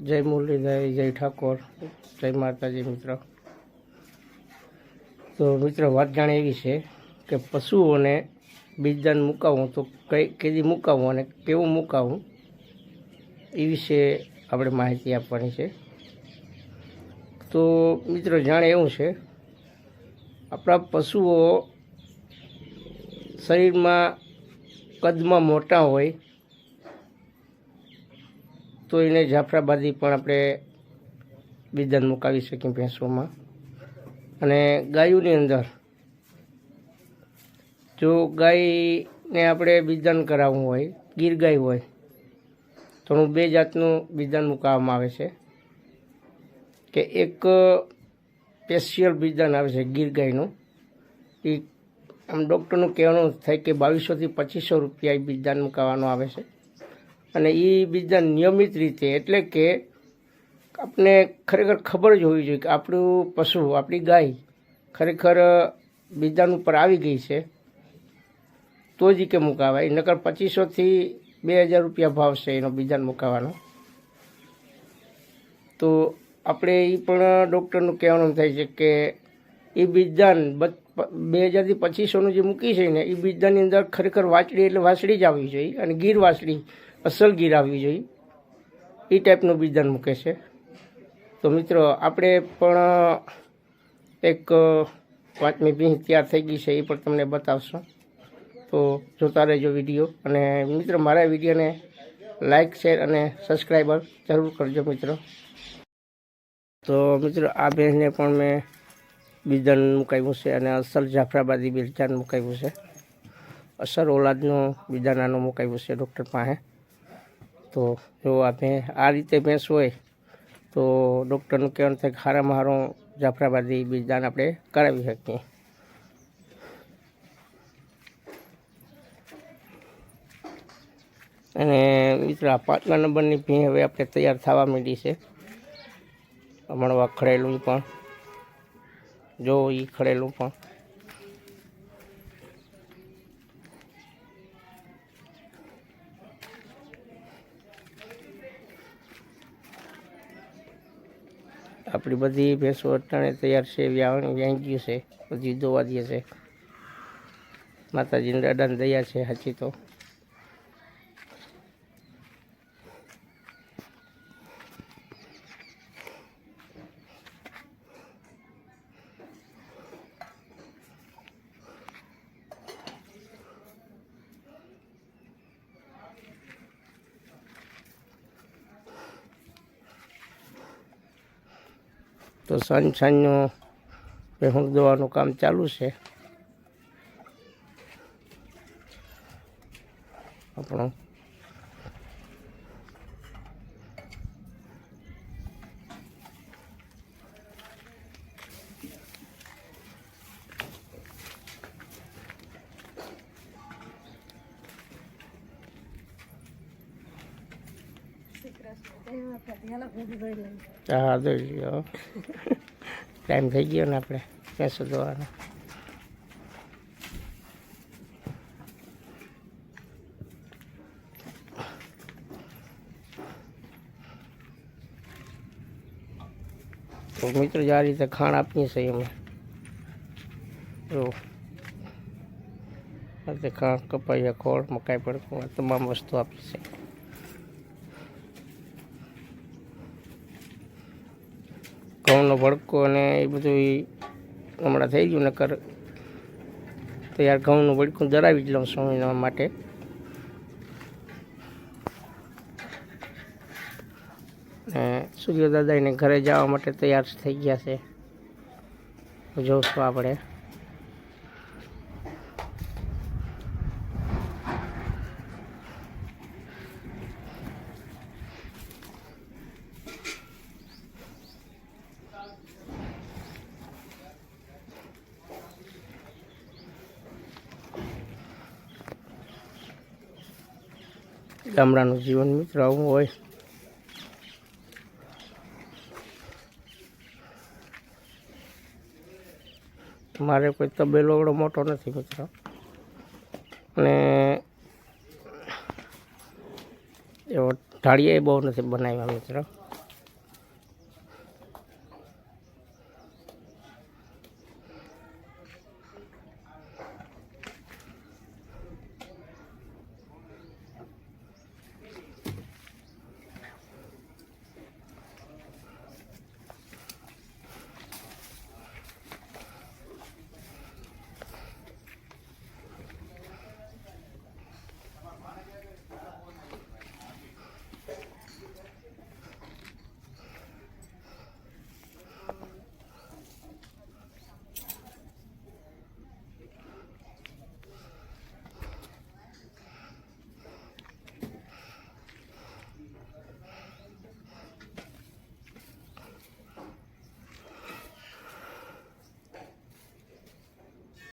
જય મુરલીધર, જય ઠાકોર, જય માતાજી મિત્ર. તો મિત્ર, વાત જાણે એવી છે કે પશુઓને બીજદાન મુકાવવું તો કઈ કેદી મુકાવવું અને કેવું મુકાવવું એ વિશે આપણે માહિતી આપવાની છે. તો મિત્રો, જાણે એવું છે, આપણા પશુઓ શરીરમાં કદમાં મોટા હોય તો એને જાફરાબાદી પણ આપણે બીજદાન મુકાવી શકીએ ભેંસોમાં. અને ગાયોની અંદર, જો ગાયને આપણે બીજદાન કરાવવું હોય ગીર ગાય હોય તો હું બે જાતનું બીજદાન મુકાવવામાં આવે છે. કે એક, સ્પેશિયલ બીજદાન આવે છે ગીર ગાયનું એ આમ ડૉક્ટરનું કહેવાનું થાય કે બાવીસોથી પચીસો રૂપિયા એ બીજદાન મુકાવવાનું આવે છે. અને એ બીજદાન નિયમિત રીતે, એટલે કે આપણે ખરેખર ખબર જ હોવી જોઈએ કે આપણું પશુ, આપણી ગાય ખરેખર બીજાનું ઉપર આવી ગઈ છે, તો જ કે મુકાવાય. નકર પચીસોથી બે હજાર રૂપિયા ભાવ છે એનો બીજાન મુકાવાનો. તો આપણે એ પણ ડૉક્ટરનું કહેવાનું થાય છે કે એ બીજદાન બે હજારથી પચીસોનું જે મૂકી છે ને એ બીજદાનની અંદર ખરેખર વાછડી એટલે વાછડી જ આવવી જોઈએ અને ગીર વાછડી અસલ ગીર આવવી જોઈએ. એ ટાઈપનું બીજદાન મૂકે છે. તો મિત્રો, આપણે પણ એક પાંચમી ભીંસ તૈયાર થઈ ગઈ છે, એ પણ તમને બતાવશું. તો જોતા રહેજો વીડિયો. અને મિત્રો, મારા વિડીયોને લાઇક શેર અને સબસ્ક્રાઈબર જરૂર કરજો મિત્રો. તો મિત્રો, આ ભેંસને પણ મેં બીજદાન મુકાવ્યું છે અને અસલ જાફરાબાદી બીજદાન મુકાવ્યું છે. અસર ઓલાદનું બીજા નાનું મુકાવ્યું છે ડૉક્ટર પાસે. તો જો આ ભેં આ રીતે ભેંસ હોય, તો ડૉક્ટરનું કહેવાનું થાય કે હારામાં સારું જાફરાબાદી બીજદાન આપણે કરાવી શકીએ. અને મિત્રો, આ પાંચમા નંબરની ભીં હવે આપણે તૈયાર થવા માંડી છે. હમણાં ખડેલું પણ, જો એ ખડેલું પણ. આપણી બધી ભેંસો અટાણે તૈયાર છે વ્યાવણી વ્યાઈ છે, બધી દોવા દે છે. માતાજીને દાદાને દયા છે, સાચી તો. તો સાંજ સાંજનું ભેહું દોવાનું કામ ચાલુ છે. આપણું હા દોઈ ટાઈમ થઈ ગયો ને આપણે ભેંસો દોવાનો તો મિત્રો, જે આ રીતે ખાણ આપીએ છીએ અમે. જો. ખાણ કપાયા ખોળ, મકાઈ પડકું તમામ વસ્તુ આપી છે ઘઉંનો ભડકો અને એ બધું હમણાં થઈ ગયું, નકર તૈયાર ઘઉંનું ભડકું દરાવી જ લઉં એના માટે. ને સૂર્ય દાદાને ઘરે જવા માટે તૈયાર થઈ ગયા છે. જોશું આપણે. ગામડાનું જીવન મિત્ર આવું હોય. મારે કોઈ તબેલો એવડો મોટો નથી મિત્રો. અને એવો ઢાળિયા બહુ નથી બનાવ્યા મિત્રો.